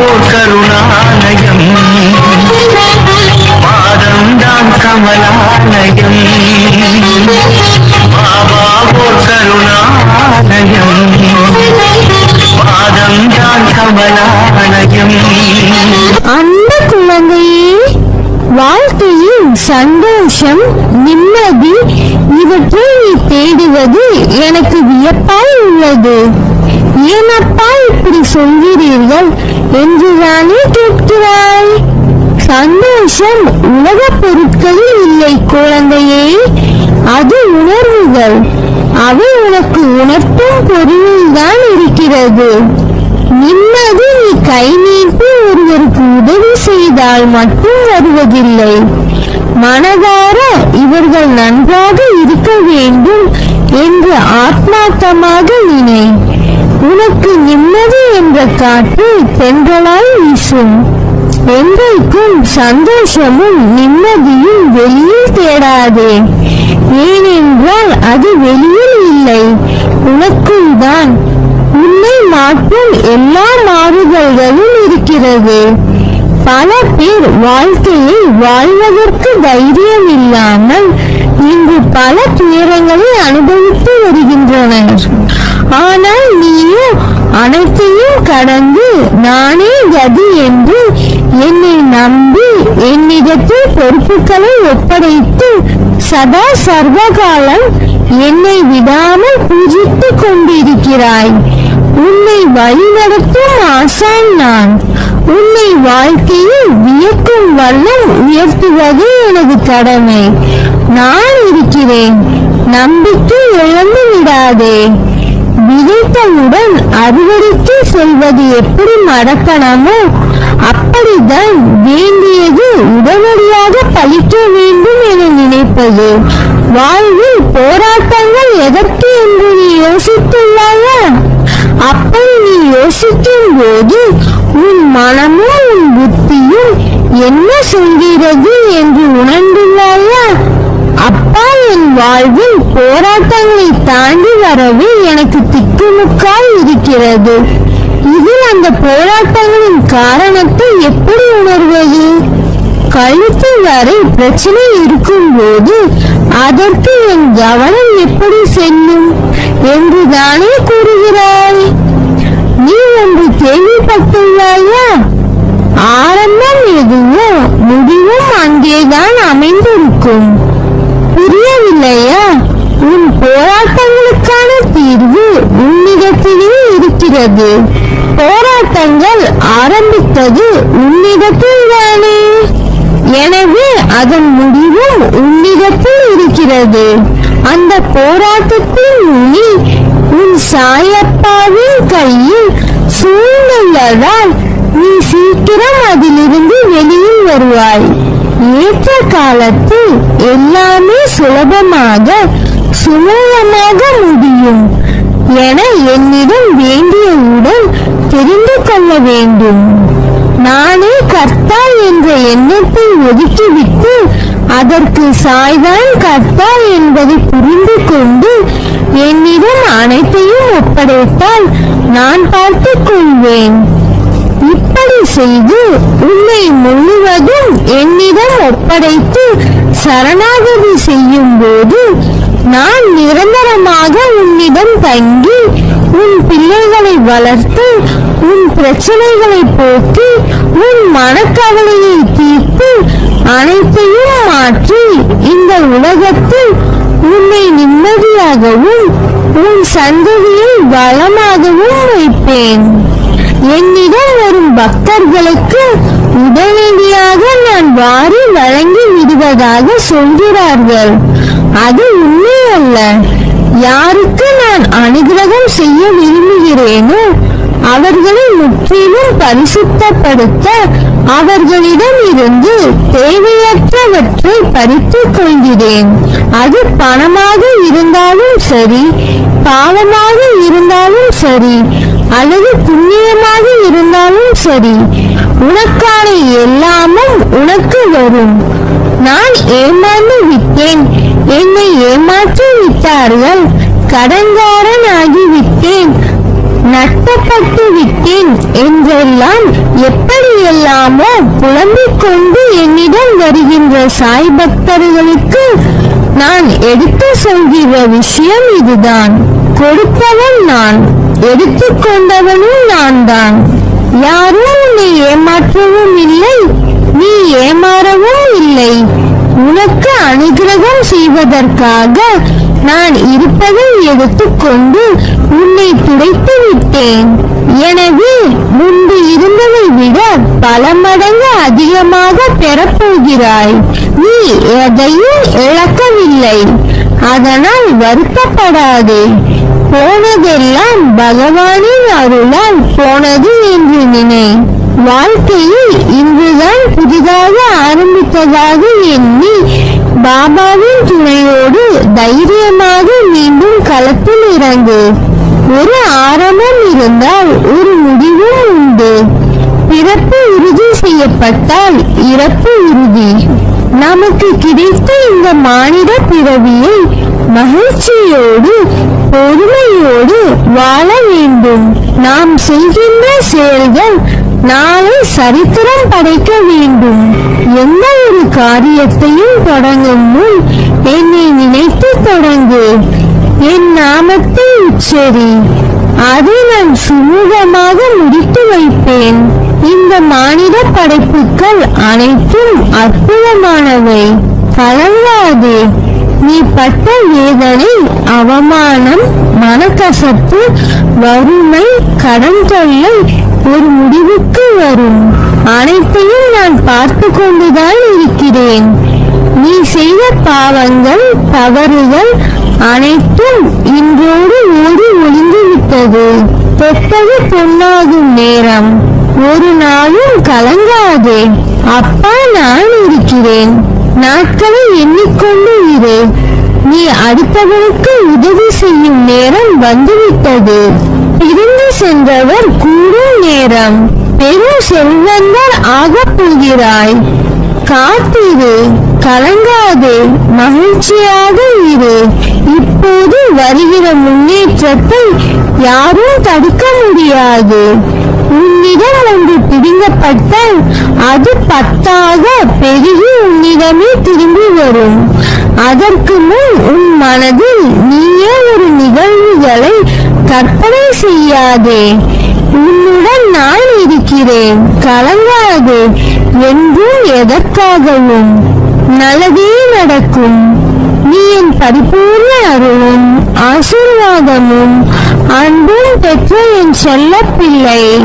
ஓர் கருணாலயம். பாதம்தான் கமலாலயம். பாபாவோ கருணாலயம். பாதம்தான் கமலாலயம். அந்த குழந்தையே வாழ்க்கையில் சந்தோஷம் நிம்மதி இவற்றை நீ தேடுவது எனக்கு வியப்பாய் உள்ளது. ஏனப்பா இப்படி என்று என்றுதானே கேட்கிறாய் சந்தோஷம் உலக பொருட்களில் இல்லை குழந்தையே அது உணர்வுகள். அவை உனக்கு உணர்த்தும் பொருளில் தான் இருக்கிறது. நிம்மதி நீ கை நீட்டி ஒருவருக்கு உதவி செய்தால் மட்டும் வருவதில்லை. மனதார இவர்கள் நன்றாக இருக்க வேண்டும் என்று ஆத்மார்த்தமாக நினை. உனக்கு நிம்மதி என்ற காற்று தென்றலாய் வீசும். என்றைக்கும் சந்தோஷமும் நிம்மதியும் வெளியில் தேடாதே. ஏனென்றால் அது வெளியில் இல்லை. உனக்குள் தான் உன்னை மாற்றும் எல்லா மாறுதல்களும் இருக்கிறது. பல பேர் வாழ்க்கையை வாழ்வதற்கு தைரியம் இல்லாமல் இங்கு பல துயரங்களை அனுபவித்து வருகின்றனர். ஆனால் நீயும் அனைத்தையும் கடந்து நானே கதி என்று என்னை நம்பி என்னிடத்தில் பொறுப்புகளை ஒப்படைத்து சதா சர்வகாலம் என்னை விடாமல் பூஜித்துக் கொண்டிருக்கிறாய். உன்னை வழிநடத்தும் ஆசான் நான். உன்னை வாழ்க்கையில் வியக்கும் வண்ணம் உயர்த்துவது எனது கடமை. நான் இருக்கிறேன். நம்பிக்கை இழந்து விடாதே விதைத்தவுடன் அறுவடைக்கு செல்வது எப்படி மறக்கணமோ அப்படிதான் வேண்டியது உடனடியாக பழிக்க வேண்டும் என நினைப்பது. வாழ்வில் போராட்டங்கள் எதற்கு என்று நீ யோசித்துள்ளாயா? அப்படி நீ யோசிக்கும் போது உன் மனமும் உன் புத்தியும் என்ன சொல்கிறது என்று உணர்ந்துள்ளாயா? அப்பா என் வாழ்வில் போராட்டங்களை தாண்டி வரவே எனக்கு திக்குமுக்காய் இருக்கிறது. இதில் அந்த போராட்டங்களின் காரணத்தை எப்படி உணர்வது? கழுத்து வரை பிரச்சனை இருக்கும்போது அதற்கு என் கவனம் எப்படி செல்லும் என்று தானே கூறுகிறாய். நீ ஒன்று கேள்விப்பட்டுள்ளாயா? ஆரம்பம் எதுவோ இருக்கிறது போராட்டங்கள் ஆரம்பித்தது உன்னிடத்தில் தானே. எனவே அதன் முடிவும் உன்னிடத்தில் இருக்கிறது. அந்த போராட்டத்தின் நுனி உன் சாயப்பாவின் கையில் சூழ்ந்துள்ளதால் நீ சீக்கிரம் அதிலிருந்து வெளியில் வருவாய். ஏற்ற காலத்தில் எல்லாமே சுலபமாக சுமூகமாக முடியும். என என்னிடம் வேண்டியவுடன் தெரிந்து கொள்ள வேண்டும். நானே கர்த்தா என்ற எண்ணத்தை ஒதுக்கிவிட்டு அதற்கு சாய்தான் கர்த்தா என்பதை புரிந்து கொண்டு என்னிடம் அனைத்தையும் ஒப்படைத்தால் நான் பார்த்துக் கொள்வேன். இப்படி செய்து உன்னை முழுவதும் என்னிடம் ஒப்படைத்து சரணாகதி செய்யும் போது நான் நிரந்தரமாக உன்னிடம் தங்கி உன் பிள்ளைகளை வளர்த்து உன் பிரச்சனைகளை போக்கி உன் மனக்கவலையை தீர்த்து அனைத்தையும் மாற்றி இந்த உலகத்தில் உன்னை நிம்மதியாகவும் உன் சந்ததியை வளமாகவும் வைப்பேன். என்னிடம் வரும் பக்தர்களுக்கு உடனடியாக நான் வாரி வழங்கி விடுவதாக சொல்கிறார்கள். அது உண்மை அல்ல. யாருக்கு நான் அனுகிரகம் செய்ய விரும்புகிறேனோ அவர்களை முற்றிலும் பரிசுத்தப்படுத்த அவர்களிடம் இருந்து தேவையற்றவற்றை பறித்துக் கொள்கிறேன். அது பணமாக இருந்தாலும் சரி பாவமாக இருந்தாலும் சரி அல்லது புண்ணியமாக இருந்தாலும் சரி உனக்கான எல்லாமும் உனக்கு வரும். நான் ஏமாந்து விட்டேன். என்னை ஏமாற்றி விட்டார்கள் கடங்காரன் ஆகிவிட்டேன் நட்டப்பட்டு விட்டேன் என்றெல்லாம் எப்படியெல்லாமோ புலம்பிக் கொண்டு என்னிடம் வருகின்ற சாய் பக்தர்களுக்கு நான் எடுத்து சொல்கிற விஷயம் இதுதான். கொடுப்பவன் நான் எடுத்துக்கொண்டவனும் நான் தான் யாரும் உன்னை ஏமாற்றவும் இல்லை நீ ஏமாறவும் இல்லை. உனக்கு அனுகிரகம் செய்வதற்காக நான் இருப்பதை எடுத்துக்கொண்டு உன்னை துடைத்து விட்டேன். எனவே முன்பு இருந்ததை விட பல மடங்கு அதிகமாக பெறப்போகிறாய். நீ எதையும் இழக்கவில்லை. அதனால் வருத்தப்படாதே. போனதெல்லாம் பகவானின் அருளால் போனது என்று நினை. வாழ்க்கையில் இன்றுதான் புதிதாக ஆரம்பித்ததாக எண்ணி பாபாவின் துணையோடு தைரியமாக மீண்டும் களத்தில் இறங்கு. ஒரு ஆரம்பம் இருந்தால் ஒரு முடிவும் உண்டு. பிறப்பு உறுதி செய்யப்பட்டால் இறப்பு உறுதி. நமக்கு கிடைத்த இந்த மானிட பிறவியை மகிழ்ச்சியோடு பொறுமையோடு வாழ வேண்டும். நாம் செய்கின்ற செயல்கள் நாளை சரித்திரம் படைக்க வேண்டும். எந்த ஒரு காரியத்தையும் தொடங்கும் முன் என்னை நினைத்து தொடங்கு. என் நாமத்தை உச்சரி. அதை நான் சுமூகமாக முடித்து வைப்பேன். இந்த மானிட படைப்புகள் அனைத்தும் அற்புதமானவை. கலங்காதே. நீ பட்ட வேதனை அவமானம் மனக்கசப்பு வறுமை கடன் தொல்லை ஒரு முடிவுக்கு வரும். அனைத்தையும் நான் பார்த்து கொண்டுதான் இருக்கிறேன். நீ செய்த பாவங்கள் தவறுகள் அனைத்தும் இன்றோடு ஓடி ஒளிந்து விட்டது. தொட்டது பொன்னாகும் நேரம். ஒரு நாளும் கலங்காதே. அப்பா நான் இருக்கிறேன். நாட்களை எண்ணிக்கொண்டு இரு. நீ அடுத்தவனுக்கு உதவி செய்யும் நேரம் வந்துவிட்டது. இருந்து சென்றவர் கூடும் நேரம். பெரும் செல்வந்தர் ஆகப் போகிறாய். காத்திரு கலங்காதே மகிழ்ச்சியாக இரு. இப்போது வருகிற முன்னேற்றத்தை யாரும் தடுக்க முடியாது. உன்னிடம் ஒன்று பிடுங்கப்பட்டால் அது பத்தாக பெருகி உன்னிடமே திரும்பி வரும். அதற்கு முன் உன் மனதில் நீயே ஒரு நிகழ்வுகளை கற்பனை செய்யாதே. உன்னுடன் நான் இருக்கிறேன். கலங்காதே. என்றும் எதற்காகவும் நல்லதே நடக்கும். நீ என் பரிபூர்ண அருளும் ஆசீர்வாதமும் அன்பும் பெற்ற என் செல்ல பிள்ளை